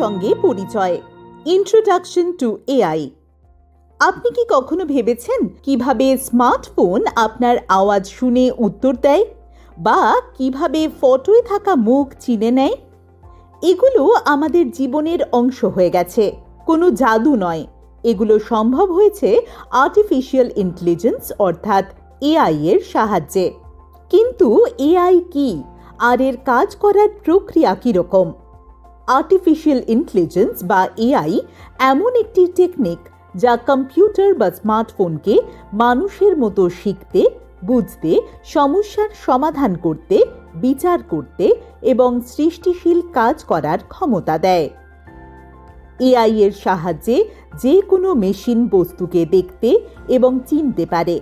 সঙ্গে পরিচয়। Introduction to AI আপনি কি কখনো ভেবেছেন কীভাবে স্মার্টফোন আপনার আওয়াজ শুনে উত্তর দেয় বা কীভাবে ফটোয় থাকা মুখ চিনে নেয়? এগুলো আমাদের জীবনের অংশ হয়ে গেছে। কোনো জাদু নয়। এগুলো সম্ভব হয়েছে আর্টিফিশিয়াল ইন্টেলিজেন্স অর্থাৎ এআই এর সাহায্যে। কিন্তু এআই কি? আর এর কাজ করার প্রক্রিয়া কীরকম? আর্টিফিশিয়াল ইন্টেলিজেন্স বা এআই এমন একটি টেকনিক যা কম্পিউটার বা স্মার্টফোনকে মানুষের মতো শিখতে, বুঝতে, সমস্যার সমাধান করতে, বিচার করতে এবং সৃষ্টিশীল কাজ করার ক্ষমতা দেয়। এআই এর সাহায্যে যে কোনো মেশিন বস্তুকে দেখতে এবং চিনতে পারে।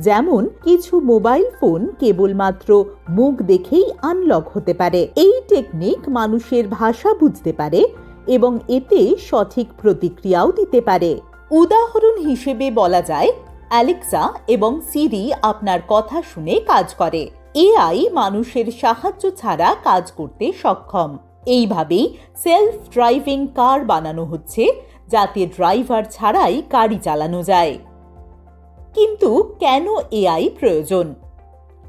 যেমন কিছু মোবাইল ফোন কেবলমাত্র মুখ দেখেই আনলক হতে পারে। এই টেকনিক মানুষের ভাষা বুঝতে পারে এবং এতে সঠিক প্রতিক্রিয়াও দিতে পারে। উদাহরণ হিসেবে বলা যায় অ্যালেক্সা এবং সিরি আপনার কথা শুনে কাজ করে। এআই মানুষের সাহায্য ছাড়া কাজ করতে সক্ষম। এইভাবেই সেলফ ড্রাইভিং কার বানানো হচ্ছে, যাতে ড্রাইভার ছাড়াই গাড়ি চালানো যায়। কিন্তু কেন এআই প্রয়োজন?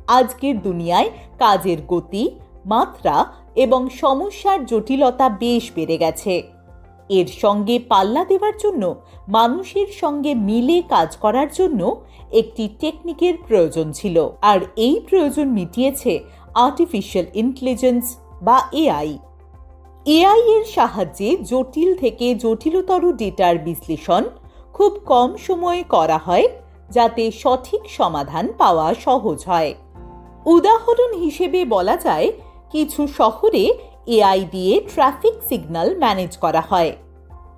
আজকের দুনিয়ায় কাজের গতি, মাত্রা এবং সমস্যার জটিলতা বেশ বেড়ে গেছে। এর সঙ্গে পাল্লা দেওয়ার জন্য, মানুষের সঙ্গে মিলে কাজ করার জন্য একটি টেকনিকের প্রয়োজন ছিল। আর এই প্রয়োজন মিটিয়েছে আর্টিফিশিয়াল ইন্টেলিজেন্স বা এআই। এআই এর সাহায্যে জটিল থেকে জটিলতর ডেটার বিশ্লেষণ খুব কম সময়ে করা হয় যাতে সঠিক সমাধান পাওয়া সহজ হয়। উদাহরণ হিসেবে বলা যায়, কিছু শহরে এআই দিয়ে ট্রাফিক সিগন্যাল ম্যানেজ করা হয়।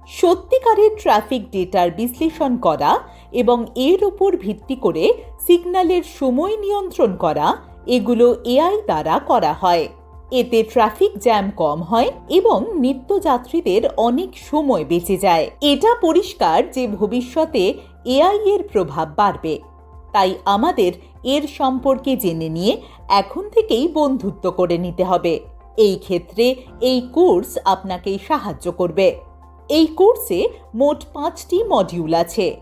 সত্যিকারের ট্রাফিক ডেটার বিশ্লেষণ করা এবং এর উপর ভিত্তি করে সিগন্যালের সময় নিয়ন্ত্রণ করা, এগুলো এআই দ্বারা করা হয়। এতে ট্রাফিক জ্যাম কম হয় এবং নিত্যযাত্রীদের অনেক সময় বেঁচে যায়। এটা পরিষ্কার যে ভবিষ্যতে এআই এর প্রভাব বাড়বে। তাই আমাদের এর সম্পর্কে জেনে নিয়ে এখন থেকেই বন্ধুত্ব করে নিতে হবে। এই ক্ষেত্রে এই কোর্স আপনাকে সাহায্য করবে। এই কোর্সে মোট পাঁচটি মডিউল আছে।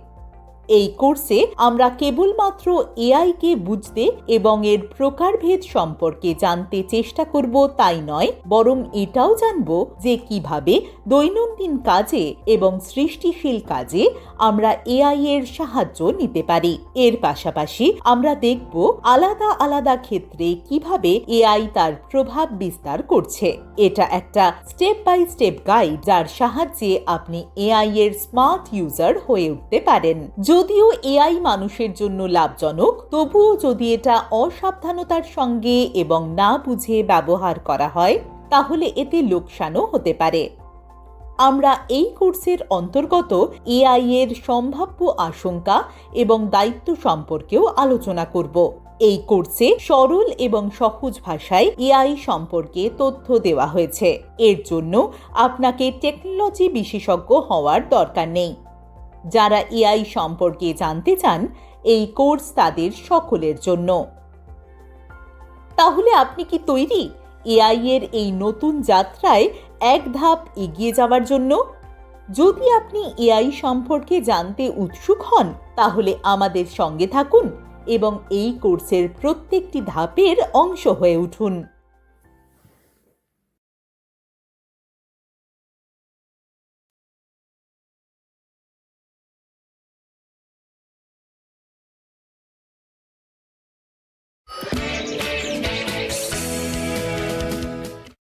এই কোর্সে আমরা কেবলমাত্র এআইকে বুঝতে এবং এর প্রকারভেদ সম্পর্কে জানতে চেষ্টা করব তাই নয়, বরং এটাও জানব যে কীভাবে দৈনন্দিন কাজে এবং সৃষ্টিশীল কাজে আমরা এআই এর সাহায্য নিতে পারি। এর পাশাপাশি আমরা দেখব আলাদা আলাদা ক্ষেত্রে কীভাবে এআই তার প্রভাব বিস্তার করছে। এটা একটা স্টেপ বাই স্টেপ গাইড যার সাহায্যে আপনি এআই এর স্মার্ট ইউজার হয়ে উঠতে পারেন। যদিও এআই মানুষের জন্য লাভজনক, তবুও যদি এটা অসাবধানতার সঙ্গে এবং না বুঝে ব্যবহার করা হয়, তাহলে এতে লোকসানও হতে পারে। আমরা এই কোর্সের অন্তর্গত এআই এর সম্ভাব্য আশঙ্কা এবং দায়িত্ব সম্পর্কেও আলোচনা করব। এই কোর্সে সরল এবং সহজ ভাষায় এআই সম্পর্কে তথ্য দেওয়া হয়েছে। এর জন্য আপনাকে টেকনোলজি বিশেষজ্ঞ হওয়ার দরকার নেই। যারা এআই সম্পর্কে জানতে চান, এই কোর্স তাদের সকলের জন্য। তাহলে আপনি কি তৈরি এআই এর এই নতুন যাত্রায় এক ধাপ এগিয়ে যাওয়ার জন্য? যদি আপনি এআই সম্পর্কে জানতে উৎসুক হন, তাহলে আমাদের সঙ্গে থাকুন এবং এই কোর্সের প্রত্যেকটি ধাপের অংশ হয়ে উঠুন।